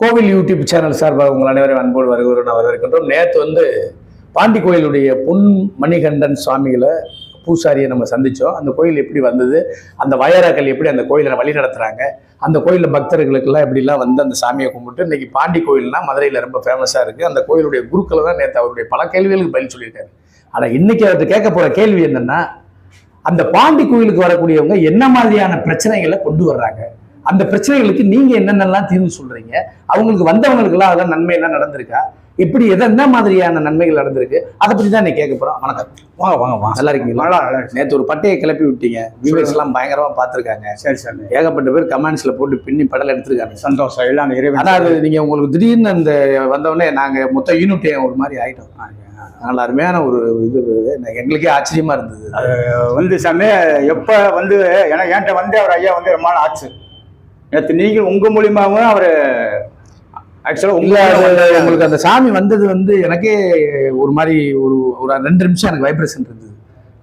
கோவில் YouTube channel சார்பாக உங்கள் அனைவரும் அன்போடு வருகிறோம் வரவேற்கின்றோம். நேற்று வந்து பாண்டி கோயிலுடைய பொன் மணிகண்டன் சுவாமிகளை பூசாரியை நம்ம சந்தித்தோம் அந்த கோயில் எப்படி வந்தது? அந்த வயராக்கள் எப்படி அந்த கோயிலை வழி நடத்துகிறாங்க அந்த கோயிலில் பக்தர்களுக்கெல்லாம் எப்படிலாம் வந்து அந்த சாமியை கும்பிட்டு இன்றைக்கி பாண்டி கோயில்னா மதுரையில் ரொம்ப ஃபேமஸாக இருக்குது அந்த கோயிலுடைய குருக்களை தான் நேற்று அவருடைய பல கேள்விகளுக்கு பதில் சொல்லியிருக்காரு. ஆனால் இன்னைக்கு அவர்கிட்ட கேட்க போகிற கேள்வி என்னென்னா அந்த பாண்டி கோயிலுக்கு வரக்கூடியவங்க என்ன மாதிரியான பிரச்சனைகளை கொண்டு வர்றாங்க? அந்த பிரச்சனைகளுக்கு நீங்க என்னென்னலாம் தீர்வு சொல்றீங்க? அவங்களுக்கு வந்தவங்களுக்கெல்லாம் அதெல்லாம் நன்மை எல்லாம் நடந்திருக்கா? எப்படி எது என்ன மாதிரியான நன்மைகள் நடந்திருக்கு? அதை பத்தி தான் நீ கேட்க போறோம். வணக்கம். வாங்க வாங்க வாங்க. நல்லா இருக்கீங்களா? நல்லா நல்லா இருக்கு. நேற்று ஒரு பட்டையை கிளப்பி விட்டீங்க. வியூவர்ஸ் எல்லாம் பயங்கரமா பார்த்திருக்காங்க. சரி சரி. ஏகப்பட்ட பேர் கமெண்ட்ஸ்ல போட்டு பின்னி படல் எடுத்திருக்காங்க. சந்தோஷம். எல்லாம் இறைவன் ஆனா அது நீங்க உங்களுக்கு திடீர்னு அந்த வந்தவொடனே நாங்க மொத்த யூனிட் ஒரு மாதிரி ஆயிட்டோம். அதனால அருமையான ஒரு இது எங்களுக்கே ஆச்சரியமா இருந்தது. வந்து சாமி எப்ப வந்து ஏன்னா என்கிட்ட வந்து அவர் ஐயா வந்து ரொம்ப நாள் ஆச்சு. நேற்று நீங்கள் உங்க மூலியமாவும் அவர் ஆக்சுவலா இல்ல உங்க அது உங்களுக்கு அந்த சாமி வந்தது வந்து எனக்கே ஒரு மாதிரி ஒரு ஒரு ரெண்டு நிமிஷம் எனக்கு வைப்ரேஷன் இருந்தது.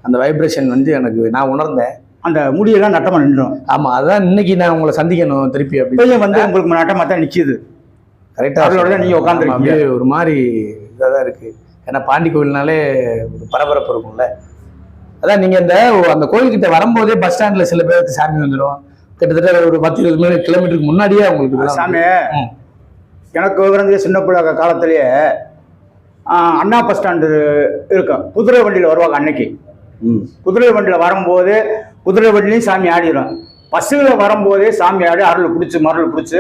அந்த வைப்ரேஷன் வந்து எனக்கு நான் உணர்ந்தேன். அந்த முடியெல்லாம் நட்டமா நின்றோம். ஆமா அதான் இன்னைக்கு நான் உங்களை சந்திக்கணும் திருப்பி அப்படி வந்து உங்களுக்கு நட்டமா தான் நிக்குது. கரெக்டா அவரோட தான் நீங்க உட்கார்ந்திருக்கீங்க. அப்படியே ஒரு மாதிரி இதாக தான் இருக்கு. ஏன்னா பாண்டி கோயில்னாலே ஒரு பரபரப்பு இருக்கும்ல. அதான் நீங்க இந்த அந்த கோயில்கிட்ட வரும்போதே பஸ் ஸ்டாண்ட்ல சில பேருக்கு சாமி வந்துடும் கிட்டத்தட்ட ஒரு பத்து இருபது கிலோ கிலோமீட்டருக்கு முன்னாடியே அவங்களுக்கு சாமி. எனக்கு விவரம் சின்ன பிள்ளை காலத்திலேயே அண்ணா பஸ் ஸ்டாண்டு இருக்கும். குதிரை வண்டியில் வருவாங்க அன்னைக்கு. ம். குதிரை வண்டியில் வரும்போது குதிரை வண்டிலையும் சாமி ஆடிடும் பஸ்ஸுகளில் வரும்போதே சாமி ஆடி அருள் பிடிச்சி மருள் பிடிச்சி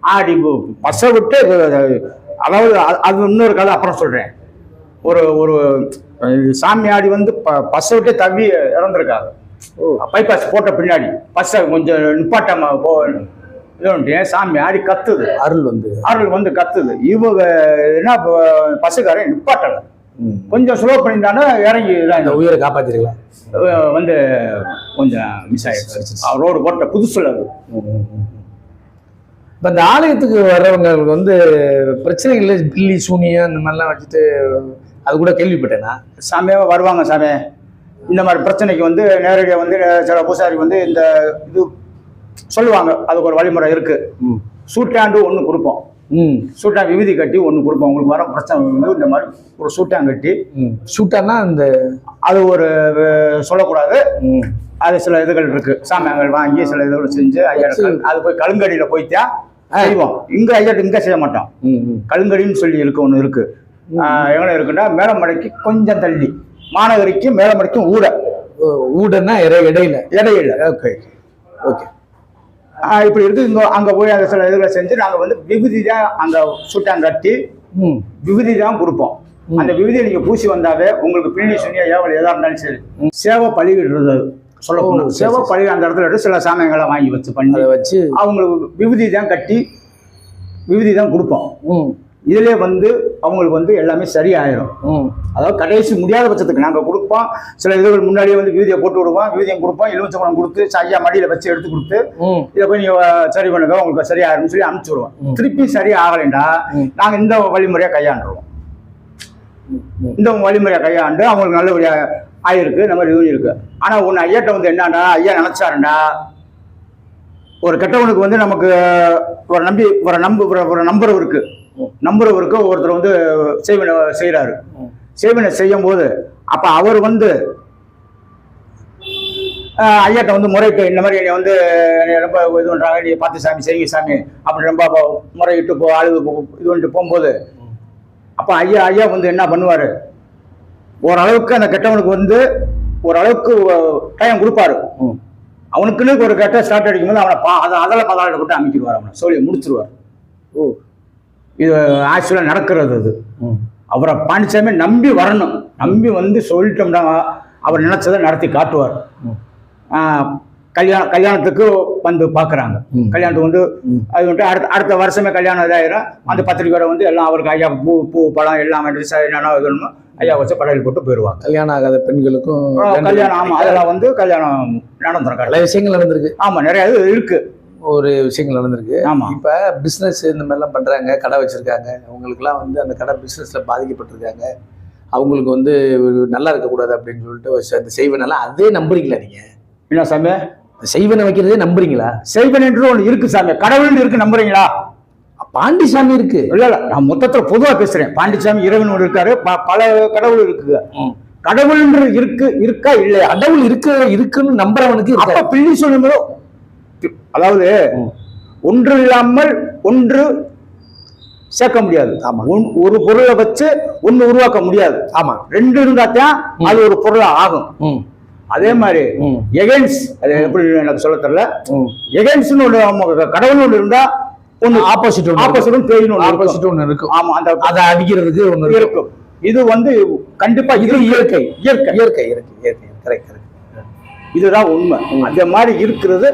ஆடி பஸ்ஸை விட்டு அது- அதாவது அது- இன்னொரு கதை அப்புறம் சொல்கிறேன் ஒரு ஒரு சாமி ஆடி வந்து ப பஸ்ஸை விட்டு தவி இறந்துருக்காங்க பைபாஸ் போட்ட பின்னாடி. பஸ்ஸை கொஞ்சம் நிப்பாட்டாம போ சாமி ஆடி கத்துது. அருள் வந்து. அருள் வந்து கத்துது. இவங்க என்ன பஸ்ஸுக்காரன் நிப்பாட்டலை. கொஞ்சம் ஸ்லோ பண்ணிட்டானா இறங்கி இந்த உயிரை காப்பாத்திருக்கலாம் வந்து கொஞ்சம் மிஸ் ஆயிடுச்சு ரோடு போட்ட புதுசுல அது. இப்போ இந்த ஆலயத்துக்கு வர்றவங்களுக்கு வந்து பிரச்சனைகள் பில்லி சூனியம் இந்த மாதிரிலாம் வச்சுட்டு அது கூட கேள்விப்பட்டேனா? சாமியாக வருவாங்க சாமி. இந்த மாதிரி பிரச்சனைக்கு வந்து நேரடியாக வந்து சில பூசாரி வந்து இந்த இது சொல்லுவாங்க. அதுக்கு ஒரு வழிமுறை இருக்கு. சூட்டாண்டு ஒன்று கொடுப்போம். சூட்டா விபூதி கட்டி ஒன்று கொடுப்போம். உங்களுக்கு வர பிரச்சனை வந்து இந்த மாதிரி ஒரு சூட்டான் கட்டி ஷூட்டானா இந்த அது ஒரு சொல்லக்கூடாது. அது சில இதுகள் இருக்கு. சாமியாங்கள் வாங்கி சில இதுகள் செஞ்சு ஐயா அது போய் கழுங்கடியில போய்த்தான் செய்வோம். இங்க ஐயா இங்க செய்ய மாட்டோம். கழுங்கடின்னு சொல்லி இருக்கு ஒன்று இருக்கு. எங்கே இருக்குன்னா மேலமடைக்கு கொஞ்சம் தள்ளி. மாநகரிக்கு மேலமடைக்கும் ஊட. ஊடன்னா இட- இடையில. இடையில. Okay okay. இப்படி இருக்கு. இங்க அங்க போய் அந்த சில இதுகளை செஞ்சு நாங்க வந்து விபூதி தான் அங்க சுட்டாங்க கட்டி விபூதி தான் கொடுப்போம். அந்த விபூதியை நீங்க பூசி வந்தாவே உங்களுக்கு பிள்ளி சுனியா ஏவல் எதா இருந்தாலும் சரி. சேவை பழிவிடுறது சொல்ல ஓ, போனா. சரி, சேவை சரி. பழி அந்த இடத்துல எடுத்து சில சாமியங்களை வாங்கி வச்சு பண்ணி வச்சு அவங்களுக்கு விபூதி தான் கட்டி விபூதி தான் கொடுப்போம். ம் இதுலேயே வந்து அவங்களுக்கு வந்து எல்லாமே சரியாயிரும். ம். அதாவது கடைசி முடியாத பட்சத்துக்கு நாங்கள் கொடுப்போம். சில இதுகள் முன்னாடியே வந்து வீதியை போட்டு விடுவோம். வீதியம் கொடுப்போம். எலுமிச்சம்பழம் கொடுத்து ஐயா மடியில் வச்சு எடுத்து கொடுத்து இதை போய் நீங்கள் சரி பண்ணுங்க உங்களுக்கு சரியாயிரும்னு சொல்லி அனுப்பிச்சு விடுவோம். ம். திருப்பி சரி ஆகலைண்டா. நாங்கள் இந்த வழிமுறையாக கையாண்டுருவோம். இந்த வழிமுறையை கையாண்டு அவங்களுக்கு நல்லபடியாக ஆயிருக்கு இந்த மாதிரி இருக்கு. ஆனால் ஒன்று ஐயாட்ட வந்து என்னன்னா ஐயா நினச்சாருண்டா? ஒரு கெட்டவனுக்கு வந்து நமக்கு ஒரு நம்பி ஒரு நம்பு ஒரு- ஒரு நம்புறவு நம்புறவருக்கு ஒருத்தர் வந்து சேவனை செய்கிறாரு ம். செய்யும் போது அப்போ அவர் வந்து ஐயாட்ட வந்து முறைக்கு இந்த மாதிரி என்னை வந்து என்னை ரொம்ப இது பண்ணுறாங்க நீ பார்த்து சாமி செய்யுங்க சாமி அப்படி ரொம்ப முறையிட்டு போ அழுது இது பண்ணிட்டு போகும்போது அப்போ ஐயா ஐயா வந்து என்ன பண்ணுவார்? ஓரளவுக்கு அந்த கெட்டவனுக்கு வந்து ஓரளவுக்கு டைம் கொடுப்பாரு. ம் அவனுக்குன்னு ஒரு கெட்ட ஸ்டார்ட் அடிக்கும்போது அவனை பா அதை அதில் பதாளத்தை போட்டு அமைக்கிடுவார் அவனை சொல்லி முடிச்சிருவார். ஓ இது ஆக்சுவலாக நடக்கிறது அது. அவரை பாண்டிச்சாமி நம்பி வரணும். நம்பி வந்து சொல்லிட்டோம்னா அவர் நினைச்சதை நடத்தி காட்டுவார். கல்யாணம் கல்யாணத்துக்கு வந்து பார்க்குறாங்க. கல்யாணத்துக்கு வந்து. அது வந்துட்டு அடுத்த அடுத்த வருஷமே கல்யாணம் இதாயிரும். அந்த பத்திரிக்கையோட வந்து எல்லாம் அவருக்கு ஐயா பூ பூ பழம் எல்லாம் என்னென்ன வேணுமோ ஐயா வச்சு படையல் போட்டு போயிடுவாங்க. கல்யாணம் ஆகாத பெண்களுக்கும் கல்யாணம் ஆமாம் அதெல்லாம் வந்து கல்யாணம் நடந்துரும். பல விஷயங்கள் நடந்திருக்கு. ஆமாம் நிறைய இது இருக்கு. ஒரு விஷயங்கள் நடந்திருக்கு. ஆமாம் இப்போ பிஸ்னஸ் இந்த மாதிரிலாம் பண்ணுறாங்க கடை வச்சுருக்காங்க. அவங்களுக்குலாம் வந்து அந்த கடை பிஸ்னஸில் பாதிக்கப்பட்டிருக்காங்க. அவங்களுக்கு வந்து நல்லா இருக்கக்கூடாது அப்படின்னு சொல்லிட்டு அந்த செய்வனெல்லாம் அதே நம்புறீங்களா நீங்கள் என்ன சாமி? செய்வனை வைக்கிறதே நம்புறீங்களா? செய்வன் என்று ஒன்று இருக்கு சாமி. கடவுள்னு இருக்கு நம்புறீங்களா? பாண்டிசாமி இருக்கு. இல்ல இல்ல. நான் மொத்தத்துல பொதுவா பேசுறேன். பாண்டிச்சாமி இறைவன் ஒன்று இருக்காரு. பல கடவுள் இருக்குங்க ம். கடவுள்ன்ற இருக்கு இருக்கா இல்லையா? கடவுள் இருக்கு இருக்குன்னு நம்புறவனுக்கு அப்ப இருக்காது. பிள்ளி சொல்லும்போது அதாவது. ஒன்று இல்லாமல் ஒன்று சேர்க்க முடியாது. ஆமா. ஒரு பொருளை வச்சு ஒண்ணு உருவாக்க முடியாது. ஆமா. ரெண்டு இருந்தா தான் அது ஒரு பொருளா ஆகும். அதே மாதிரி எகென்ஸ் அது எப்படி எனக்கு சொல்ல தெரியல? எகென்ஸ்னு நம்ம கடவுள் ஒண்ணு இருந்தா ஒண்ணு ஆப்போசிட் பேயின்னு ஒண்ணு இருக்கும். ஆப்போசிட் ஒன்று இருக்கும். ஆமா அந்த அதை அடிக்கிறதுக்கு ஒன்று இருக்கும். இது வந்து கண்டிப்பா இது. இயற்கை. இயற்கை. இயற்கை இயற்கை இயற்கை. கரெக்ட் கரெக்ட் இதுதான் உண்மை. அந்த மாதிரி இருக்கிறது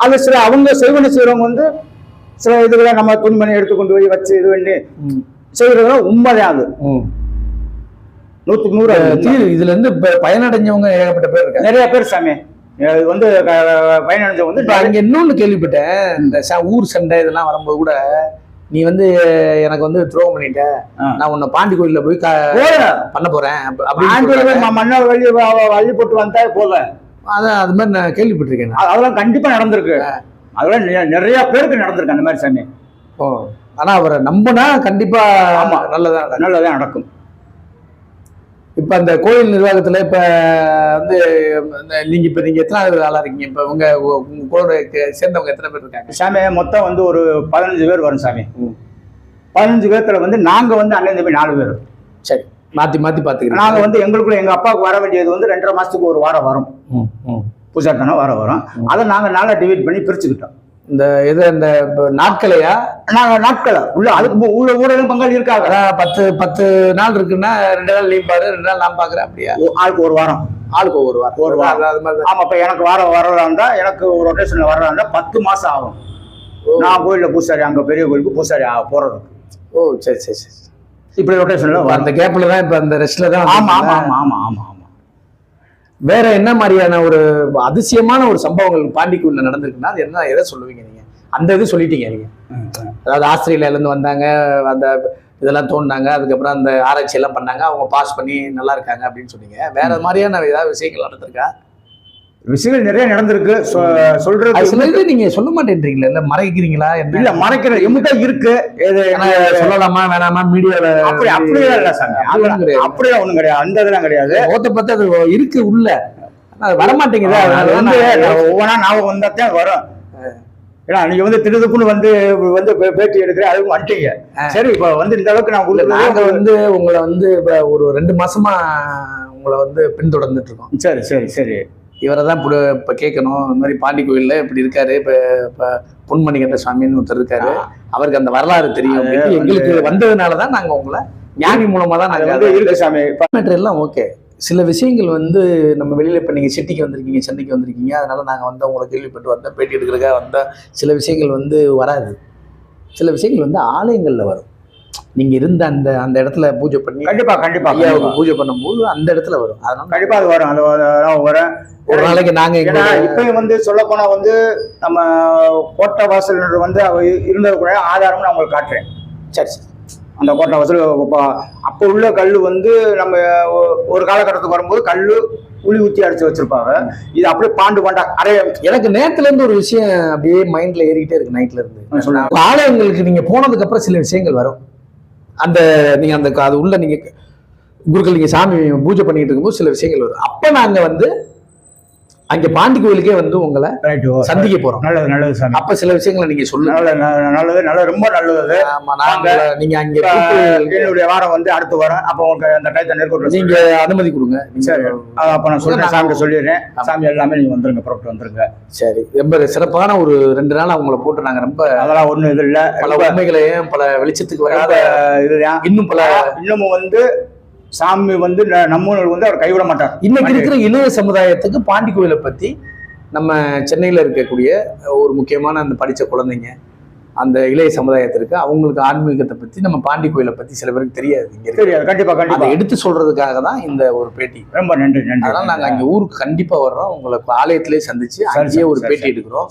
அது சில அவங்க செய்வன செய்றவங்க வந்து சில இதுகளை நம்ம துணிமணி எடுத்து கொண்டு போய் வச்சு இது பண்ணி ம். செய்யறதுலாம் உண்மைதான் அது. ம் நூத்துக்கு நூறு இதுல இருந்து பயனடைஞ்சவங்க ஏகப்பட்ட பேர் இருக்காங்க. நிறைய பேர் சாமி. இது வந்து க- பயனடைஞ்ச வந்து இப்ப அங்க இன்னொன்னு கேள்விப்பட்டேன். இந்த ஊர் சண்டை இதெல்லாம் வரும்போது கூட நீ வந்து எனக்கு வந்து துரோகம் பண்ணிட்ட. நான் உன்னை பாண்டி கோயில்ல போய். பண்ண போறேன். சொல்றாங்க. ம- மண்ணை வள்ளி வ- வ- வள்ளி போட்டு வந்தா போதும். அதான் அது மாதிரி நான் கேள்விப்பட்டிருக்கேன் அதெல்லாம் கண்டிப்பா நடந்திருக்கு. அதெல்லாம் நிறைய பேருக்கு நடந்திருக்கு அந்த மாதிரி சாமி. ஓ ஆனா அவரை நம்பினா கண்டிப்பா ஆமா. நல்லதா நடக்கும். நல்லதா நடக்கும். இப்ப அந்த கோயில் நிர்வாகத்துல இப்ப வந்து இந்த நீங்க இப்ப நீங்க எத்தனாவது ஆளா இருக்கீங்க? இப்ப உங்க உங்க கூட க- சேர்ந்தவங்க எத்தனை பேர் இருக்காங்க? சாமி மொத்தம் வந்து ஒரு பதினஞ்சு பேர் வரும் சாமி. பதினஞ்சு பேர்த்துல வந்து நாங்க வந்து அண்ணன் தம்பி நாலு பேர். சரி. மாத்தி மாத்தி பாத்துக்கிறேன் நாங்க வந்து எங்களுக்குள்ள எங்க அப்பாவுக்கு வர வேண்டியது வந்து ரெண்டரை மாசத்துக்கு ஒரு வாரம் வரும். ம் ம். பூஜாட்டனம் வாரம். வரும் அதை நாங்க நாளா டிவைட் பண்ணி பிரிச்சுக்கிட்டோம். இந்த இது இந்த நாட்களையா? நாங்க நாட்களை. உள்ள அதுக்கு உள்ள ஊழலும் பங்காளி இருக்காங்க. பத்து பத்து நாள் இருக்குன்னா ரெண்டு நாள் லீவ் பாரு ரெண்டு நாள் நான் பாக்குறேன் அப்படியா? ஆளுக்கு ஒரு வாரம். ஆளுக்கு ஒவ்வொரு வாரம். ஒரு வாரம். அது- மாதிரி. ஆமா இப்ப எனக்கு வாரம் வரதா இருந்தா எனக்கு ரொட்டேஷன்ல வரதா இருந்தா பத்து மாசம் ஆகும். நான் கோயில்ல பூசாரி அங்க பெரிய கோயிலுக்கு பூசாரி போறதுக்கு. ஓ சரி சரி சரி. இப்படி ரொட்டேஷன்ல அந்த கேப்ல தான் இப்ப அந்த ரெஸ்ட்ல தான் ஆமா? ஆமா ஆமா ஆமா ஆமா வேற என்ன மாதிரியான ஒரு அதிசயமான ஒரு சம்பவங்கள் பாண்டிக்குள்ள நடந்திருக்குன்னா அது என்ன எதை சொல்லுவீங்க நீங்க? அந்த இது சொல்லிட்டீங்க நீங்க. அதாவது ஆஸ்திரேலியால இருந்து வந்தாங்க அந்த இதெல்லாம் தோண்டினாங்க அதுக்கப்புறம் அந்த ஆராய்ச்சி எல்லாம் பண்ணாங்க அவங்க பாஸ் பண்ணி நல்லா இருக்காங்க அப்படின்னு சொன்னீங்க. வேற மாதிரியான ஏதாவது விஷயங்கள் நடந்திருக்கா? விஷயங்கள் நிறைய நடந்திருக்கு. சொல்றது சில இது நீங்க சொல்ல மாட்டேன்றீங்களா இல்ல மறைக்கிறீங்களா இல்ல மறைக்கிற எம்முட்டா இருக்கு. சொல்லலாமா வேணாமா மீடியால அப்படி அப்படியே இல்ல சாமி. அப்படியே ஒண்ணும் கிடையாது. அந்த இதெல்லாம் கிடையாது. ஓத்த பார்த்து அது இருக்கு உள்ள. அது வரமாட்டேங்குது. அது வந்து வந்து நான் ஒவ்வொன்றா ஞாபகம் வந்தாத்தான் வரும். ஏன்னா நீங்க வந்து திருதுப்புன்னு வந்து வந்து பேட்டி எடுக்கிறேன். அதுவும் வந்துட்டீங்க. சரி இப்ப வந்து இந்த அளவுக்கு நான் உங்களுக்கு வந்து உங்களை வந்து இப்ப ஒரு ரெண்டு மாசமா உங்களை வந்து பின்தொடர்ந்துட்டு இருக்கோம். சரி சரி சரி. இவரை தான் இப்ப இப்ப கேட்கணும் இந்த மாதிரி பாண்டி கோயில்ல இப்படி இருக்காரு. இப்ப இப்ப பொன்மணிகண்ட சுவாமின்னு ஒருத்தர் இருக்காரு. அவருக்கு அந்த வரலாறு தெரியும் அப்படின்னு எங்களுக்கு வந்ததுனால தான் நாங்க உங்களை ஞானி மூலமா தான் அது நாங்க வந்து இருக்கு சாமி. எல்லாம் ஓகே சில விஷயங்கள் வந்து நம்ம வெளியில இப்ப நீங்க சிட்டிக்கு வந்திருக்கீங்க சென்னைக்கு வந்திருக்கீங்க அதனால நாங்க வந்து உங்களை கேள்விப்பட்டு வந்தோம். பேட்டி எடுக்கிறதுக்காக வந்தா சில விஷயங்கள் வந்து வராது. சில விஷயங்கள் வந்து ஆலயங்கள்ல வரும். நீங்க இருந்த அந்த அந்த இடத்துல பூஜை பண்ணி கண்டிப்பா கண்டிப்பா ஐயாவுக்கு. பூஜை பண்ணும்போது அந்த இடத்துல வரும். அதனால கண்டிப்பா அது வரும். அது வரும், ஒரு நாளைக்கு நாங்க ஏன்னா இப்பயும் வந்து சொல்ல போனா வந்து நம்ம கோட்டை வாசல் வந்து இருந்தது கூட ஆதாரம் நான் உங்களுக்கு காட்டுறேன். சரி சரி. அந்த கோட்டை வாசல் அப்போ உள்ள கல் வந்து நம்ம ஒரு காலகட்டத்துக்கு வரும்போது கல் உளி ஊத்தி அடிச்சு வச்சிருப்பாங்க. இது அப்படியே பாண்டு பாண்டா அரைய எனக்கு நேத்துல இருந்து ஒரு விஷயம் அப்படியே மைண்ட்ல ஏறிக்கிட்டே இருக்கு நைட்ல இருந்து. ஆலயங்களுக்கு நீங்க போனதுக்கு அப்புறம் சில விஷயங்கள் வரும். அந்த நீங்க அந்த அது உள்ள நீங்க குருக்கள் நீங்க சாமி பூஜை பண்ணிட்டு இருக்கும்போது சில விஷயங்கள் வரும். அப்ப நாங்க வந்து அங்க பாண்டி கோயிலுக்கே வந்து உங்களை சந்திக்க போறோம். நல்லது நல்லது சாமி. அப்ப சில விஷயங்களை நீங்க சொல்லுங்க. நல்லது நல்லது, ரொம்ப நல்லது. ஆமா நாங்க நீங்க அங்க என்னுடைய வாரம் வந்து அடுத்து வரும். அப்போ உங்களுக்கு அந்த டயத்தை நெருக்கி நீங்க அனுமதி கொடுங்க. சரி. அப்ப நான் சொல்றேன். சாமி சொல்லிடுறேன். சாமி எல்லாமே நீங்க வந்துருங்க புறப்பட்டு வந்துருங்க. சரி. ரொம்ப சிறப்பான ஒரு ரெண்டு நாள் அவங்கள போட்டு நாங்க ரொம்ப அதெல்லாம் ஒண்ணும் இது இல்ல. பல உண்மைகளையும் பல வெளிச்சத்துக்கு வராத இதுதான். இன்னும் பல இன்னமும் வந்து சாமி வந்து ந- நம்ம ஊர்ல வந்து அவர் கைவிட மாட்டார். இன்னைக்கு இருக்கிற இளைய சமுதாயத்துக்கு பாண்டி கோயிலை பத்தி நம்ம சென்னையில இருக்கக்கூடிய ஒரு முக்கியமான அந்த படிச்ச குழந்தைங்க அந்த இளைய சமுதாயத்திற்கு அவங்களுக்கு ஆன்மீகத்தை பத்தி நம்ம பாண்டி கோயிலை பத்தி சில பேருக்கு தெரியாது இங்க தெரியாது கண்டிப்பா அதை கண்டிப்பா எடுத்து சொல்றதுக்காக தான் இந்த ஒரு பேட்டி. ரொம்ப நன்றி நன்றி அதனால நாங்க அங்க ஊருக்கு கண்டிப்பா வர்றோம். உங்களை ஆலயத்திலே சந்திச்சு சரி, அங்கேயே ஒரு பேட்டி எடுக்கிறோம்.